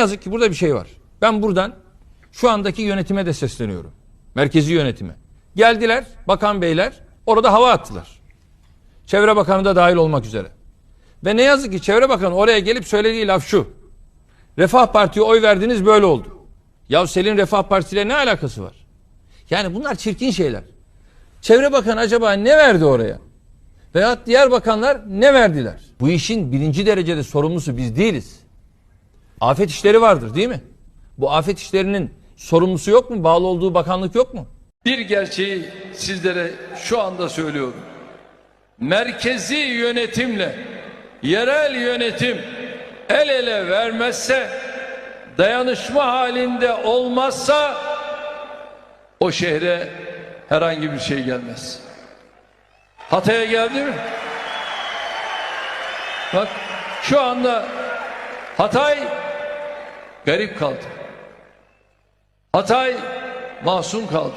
Ne yazık ki burada bir şey var. Ben buradan şu andaki yönetime de sesleniyorum. Merkezi yönetime. Geldiler bakan beyler orada hava attılar. Çevre Bakanı da dahil olmak üzere. Ve ne yazık ki Çevre Bakanı oraya gelip söylediği laf şu. Refah Parti'ye oy verdiniz böyle oldu. Ya Selin Refah Partisi ile ne alakası var? Yani bunlar çirkin şeyler. Çevre Bakanı acaba ne verdi oraya? Veyahut diğer bakanlar ne verdiler? Bu işin birinci derecede sorumlusu biz değiliz. Afet işleri vardır değil mi? Bu afet işlerinin sorumlusu yok mu? Bağlı olduğu bakanlık yok mu? Bir gerçeği sizlere şu anda söylüyorum. Merkezi yönetimle yerel yönetim el ele vermezse dayanışma halinde olmazsa o şehre herhangi bir şey gelmez. Hatay'a geldi mi? Bak şu anda Hatay garip kaldı. Hatay masum kaldı.